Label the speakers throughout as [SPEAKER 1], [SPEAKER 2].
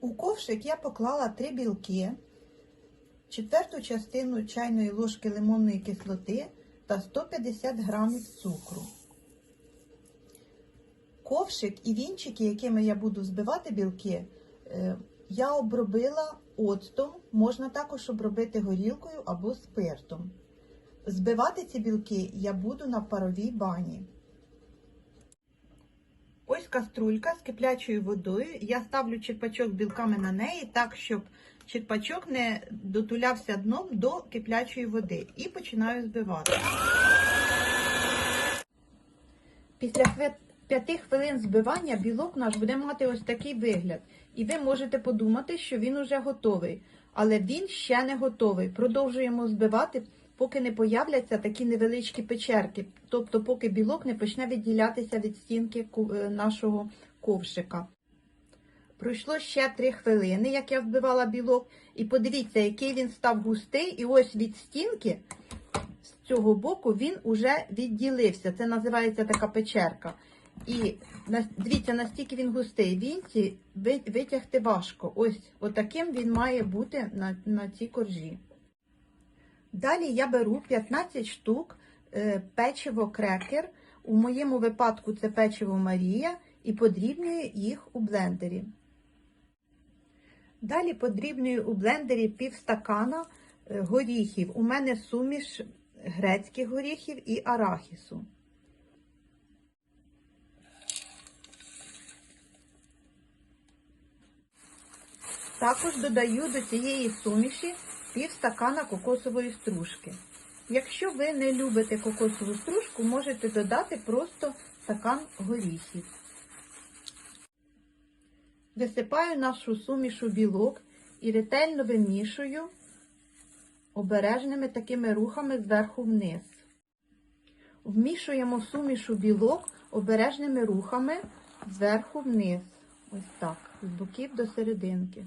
[SPEAKER 1] У ковшик я поклала три білки, четверту частину чайної ложки лимонної кислоти та 150 грамів цукру. Ковшик і вінчики, якими я буду збивати білки, е, я обробила оцтом, можна також обробити горілкою або спиртом. Збивати ці білки я буду на паровій бані. Ось каструлька з киплячою водою. Я ставлю черпачок білками на неї так, щоб черпачок не дотулявся дном до киплячої води. І починаю збивати. Після п'яти хвилин збивання білок наш буде мати ось такий вигляд. І ви можете подумати, що він уже готовий. Але він ще не готовий. Продовжуємо збивати, поки не появляться такі невеличкі печерки. Тобто, поки білок не почне відділятися від стінки е, нашого ковшика. Пройшло ще три хвилини, як я вбивала білок. І подивіться, який він став густий. І ось від стінки з цього боку він уже відділився. Це називається така печерка. І дивіться, настільки він густий. Вінці ви- витягти важко. Ось отаким він має бути на, на цій коржі. Далі я беру 15 штук е, печиво крекер. У моєму випадку це печиво Марія, і подрібнюю їх у блендері. Далі подрібнюю у блендері пів стакана е, горіхів. У мене суміш грецьких горіхів і арахісу. Також додаю до цієї суміші пів стакана кокосової стружки. Якщо ви не любите кокосову стружку, можете додати просто стакан горіхів. Висипаю нашу сумішу білок і ретельно вимішую обережними такими рухами зверху вниз. Вмішуємо сумішу білок обережними рухами зверху вниз. Ось так, з боків до серединки.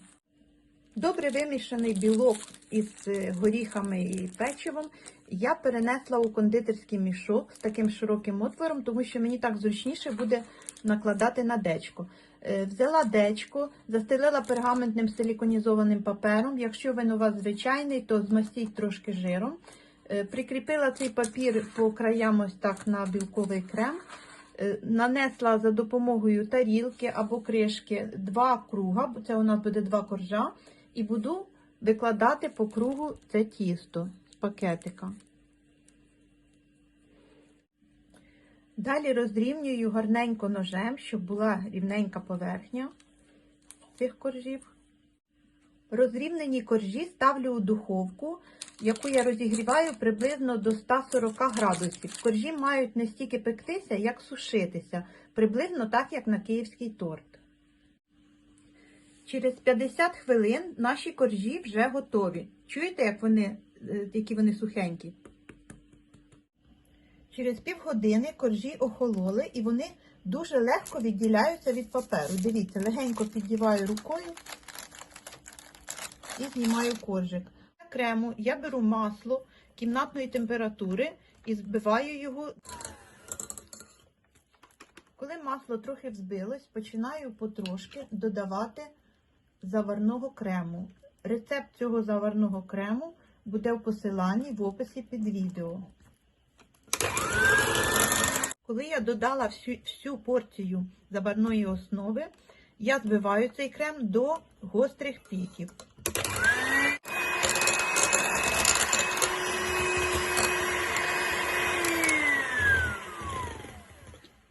[SPEAKER 1] Добре вимішаний білок із е, горіхами і печивом я перенесла у кондитерський мішок з таким широким отвором, тому що мені так зручніше буде накладати на дечко. Е, Взяла дечко, застелила пергаментним силіконізованим папером. Якщо він у вас звичайний, то змастіть трошки жиром. Е, Прикріпила цей папір по краям ось так на білковий крем. Нанесла за допомогою тарілки або кришки два круга, це у нас буде два коржа, і буду викладати по кругу це тісто з пакетика. Далі розрівнюю гарненько ножем, щоб була рівненька поверхня цих коржів. Розрівнені коржі ставлю у духовку, яку я розігріваю приблизно до 140 градусів. Коржі мають не стільки пектися, як сушитися, приблизно так, як на київський торт. Через 50 хвилин наші коржі вже готові. Чуєте, як вони, е, які вони сухенькі? Через півгодини коржі охололи і вони дуже легко відділяються від паперу. Дивіться, легенько піддіваю рукою і знімаю коржик. Для крему я беру масло кімнатної температури і збиваю його. Коли масло трохи взбилось, починаю потрошки додавати заварного крему. Рецепт цього заварного крему буде в посиланні в описі під відео. Коли я додала всю, всю порцію заварної основи, я збиваю цей крем до гострих піків.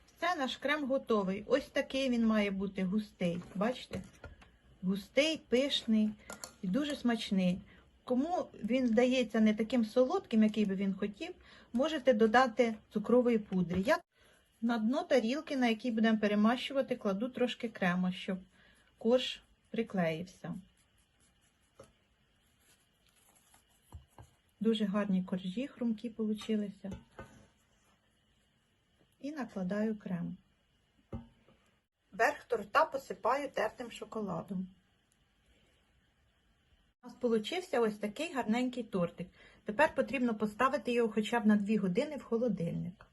[SPEAKER 1] Все, наш крем готовий. Ось такий він має бути густий. Бачите? Густий, пишний і дуже смачний. Кому він здається не таким солодким, який би він хотів, можете додати цукрової пудри. Я на дно тарілки, на якій будемо перемащувати, кладу трошки крему, щоб корж приклеївся. Дуже гарні коржі, хрумкі получилися. І накладаю крем. Верх торта посипаю тертим шоколадом. У нас получився ось такий гарненький тортик. Тепер потрібно поставити його хоча б на 2 години в холодильник.